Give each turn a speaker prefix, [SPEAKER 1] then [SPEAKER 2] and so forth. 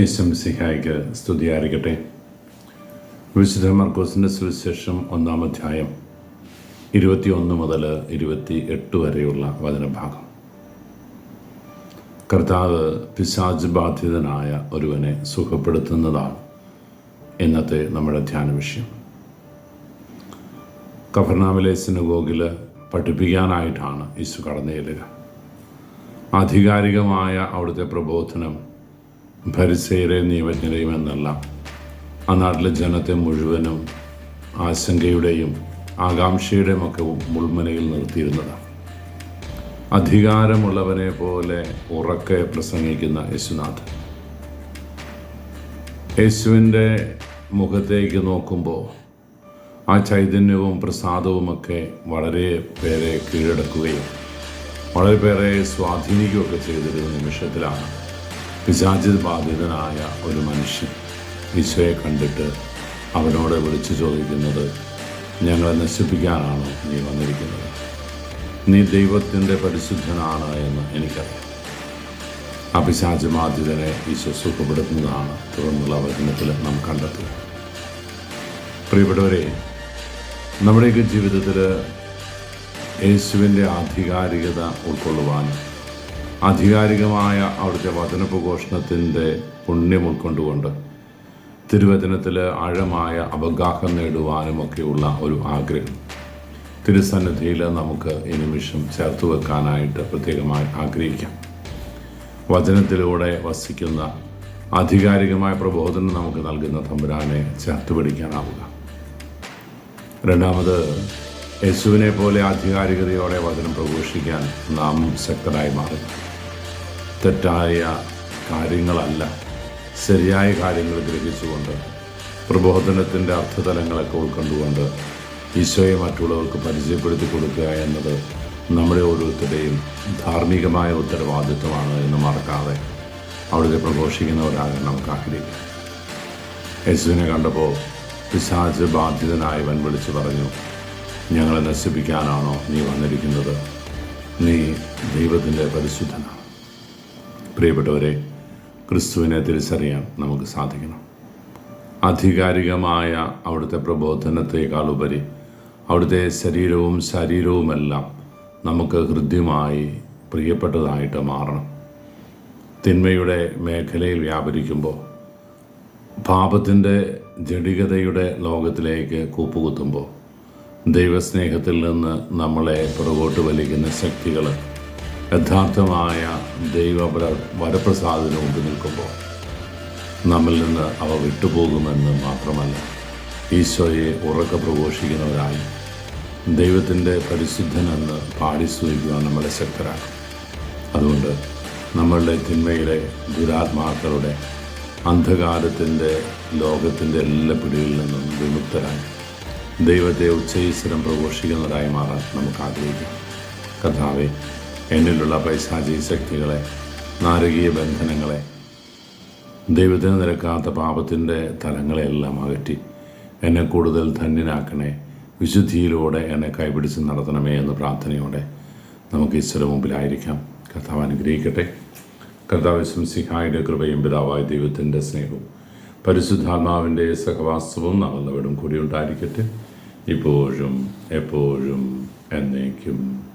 [SPEAKER 1] യേശംസിഹായിക്ക് സ്തുതിയായിരിക്കട്ടെ. വിശുദ്ധ മർക്കോസിന്റെ സുവിശേഷം ഒന്നാം അധ്യായം ഇരുപത്തിയൊന്ന് മുതൽ ഇരുപത്തി എട്ട് വരെയുള്ള വചനഭാഗം. കർത്താവ് പിശാജ് ബാധിതനായ ഒരുവനെ സുഖപ്പെടുത്തുന്നതാണ് ഇന്നത്തെ നമ്മുടെ ധ്യാന വിഷയം. കഫർനാമിലെ സിനഗോഗിൽ പഠിപ്പിക്കാനായിട്ടാണ് യേശു കടന്നു ചെല്ലുക ആധികാരികമായ അവിടുത്തെ പ്രബോധനം ഭരിസയരെയും നിയമജ്ഞരെയും എന്നല്ല ആ നാട്ടിലെ ജനത്തെ മുഴുവനും ആശങ്കയുടെയും ആകാംക്ഷയുടെയും ഒക്കെ മുൾമനയിൽ നിർത്തിയിരുന്നതാണ്. അധികാരമുള്ളവനെ പോലെ ഉറക്കെ പ്രസംഗിക്കുന്ന യേശുനാഥ് യേശുവിന്റെ മുഖത്തേക്ക് നോക്കുമ്പോൾ ആ ചൈതന്യവും പ്രസാദവുമൊക്കെ വളരെ പേരെ കീഴടക്കുകയും വളരെ പേരെ സ്വാധീനിക്കുകയൊക്കെ ചെയ്തിരുന്ന നിമിഷത്തിലാണ് പിശാചിത് ബാധിതനായ ഒരു മനുഷ്യൻ ഈശോയെ കണ്ടിട്ട് അവനോട് വിളിച്ചു ചോദിക്കുന്നത് ഞങ്ങളെ നശിപ്പിക്കാനാണോ നീ വന്നിരിക്കുന്നത്? നീ ദൈവത്തിന്റെ പരിശുദ്ധനാണ് എന്ന് എനിക്കറിയാം. ആ പിശാചി ബാധിതനെ ഈശോ സുഖപ്പെടുത്തുന്നതാണ് തുടർന്നുള്ള വചനത്തിൽ നാം കണ്ടെത്തുക. പ്രിയപ്പെട്ടവരെ നമ്മുടെയൊക്കെ ജീവിതത്തിൽ യേശുവിന്റെ ആധികാരികത ഉൾക്കൊള്ളുവാനും ആധികാരികമായ അവിടുത്തെ വചനപ്രഘോഷണത്തിന്റെ പുണ്യം ഉൾക്കൊണ്ടുകൊണ്ട് തിരുവചനത്തിൽ ആഴമായ അവഗാഹം നേടുവാനും നേടുവാനുമൊക്കെയുള്ള ഒരു ആഗ്രഹം. തിരുസന്നിധിയിൽ നമുക്ക് ഈ നിമിഷം ചേർത്ത് വെക്കാനായിട്ട് പ്രത്യേകമായി ആഗ്രഹിക്കാം. വചനത്തിലൂടെ വസിക്കുന്ന ആധികാരികമായ പ്രബോധനം നമുക്ക് നൽകുന്ന തമ്പുരാനെ ചേർത്ത് പിടിക്കാനാവുക. രണ്ടാമത് യേശുവിനെ പോലെ ആധികാരികതയോടെ വചനം പ്രഘോഷിക്കാൻ നാം ശക്തരായി മാറുക. തെറ്റായ കാര്യങ്ങളല്ല. ശരിയായ കാര്യങ്ങൾ ഗ്രഹിച്ചുകൊണ്ട് പ്രബോധനത്തിന്റെ അർത്ഥതലങ്ങളൊക്കെ ഉൾക്കൊണ്ടുകൊണ്ട് ഈശോയെ മറ്റുള്ളവർക്ക് പരിചയപ്പെടുത്തി കൊടുക്കുക എന്നത് നമ്മുടെ ഓരോരുത്തരുടെയും ധാർമ്മികമായ ഉത്തരവാദിത്വമാണ് എന്ന് മറക്കാതെ അവിടുത്തെ പ്രഘോഷിക്കുന്നവരാകാൻ നമുക്ക് ആഗ്രഹിക്കാം. യേശുവിനെ കണ്ടപ്പോൾ പിശാച് ബാധിതനായവൻ വിളിച്ചു പറഞ്ഞു ഞങ്ങളെ നശിപ്പിക്കാനാണോ നീ വന്നിരിക്കുന്നത്? നീ ദൈവത്തിന്റെ പരിശുദ്ധനാണ്. പ്രിയപ്പെട്ടവരെ ക്രിസ്തുവിനെ തിരിച്ചറിയാൻ നമുക്ക് സാധിക്കണം. ആധികാരികമായ അവിടുത്തെ പ്രബോധനത്തെക്കാൾ ഉപരി അവിടുത്തെ ശരീരവും ശരീരവുമെല്ലാം നമുക്ക് ഹൃദ്യമായി പ്രിയപ്പെട്ടതായിട്ട് മാറണം. തിന്മയുടെ മേഖലയിൽ വ്യാപരിക്കുമ്പോൾ പാപത്തിന്റെ ജടികതയുടെ ലോകത്തിലേക്ക് കൂപ്പുകുത്തുമ്പോൾ ദൈവസ്നേഹത്തിൽ നിന്ന് നമ്മളെ പുറകോട്ട് വലിക്കുന്ന ശക്തികൾ യഥാർത്ഥമായ ദൈവ വരപ്രസാദത്തിന് മുമ്പ് നിൽക്കുമ്പോൾ നമ്മിൽ നിന്ന് അവ വിട്ടുപോകുമെന്ന് മാത്രമല്ല ഈശോയെ ഉറക്ക പ്രഘോഷിക്കുന്നവരായി ദൈവത്തിന്റെ പരിശുദ്ധനെന്ന് പാടി സ്തുതിക്കുവാൻ നമ്മളെ ശക്തരാക്കും. അതുകൊണ്ട് നമ്മളുടെ തിന്മയിലെ ദുരാത്മാക്കളുടെ അന്ധകാരത്തിന്റെ ലോകത്തിന്റെ എല്ലാ പിടിയിൽ നിന്നും വിമുക്തരായി ദൈവത്തെ ഉച്ചൈസ്വരം പ്രഘോഷിക്കുന്നവരായി മാറാൻ നമുക്ക് ആഗ്രഹിക്കാം കഥാവെ എന്നിലുള്ള പൈശാചിക ശക്തികളെ നാരകീയ ബന്ധനങ്ങളെ ദൈവത്തിന് നിരക്കാത്ത പാപത്തിന്റെ തലങ്ങളെല്ലാം അകറ്റി എന്നെ കൂടുതൽ ധന്യനാക്കണേ. വിശുദ്ധിയിലൂടെ എന്നെ കൈപിടിച്ച് നടത്തണമേ എന്ന പ്രാർത്ഥനയോടെ നമുക്ക് ഈശ്വര മുമ്പിലായിരിക്കാം. കർത്താവ് അനുഗ്രഹിക്കട്ടെ. കർത്താവ് ശംസിഹായുടെ കൃപയും പിതാവായ ദൈവത്തിന്റെ സ്നേഹവും പരിശുദ്ധാത്മാവിന്റെ സഹവാസവും നാളെ കൂടി ഉണ്ടായിരിക്കട്ടെ. ഇപ്പോഴും എപ്പോഴും എന്നേക്കും.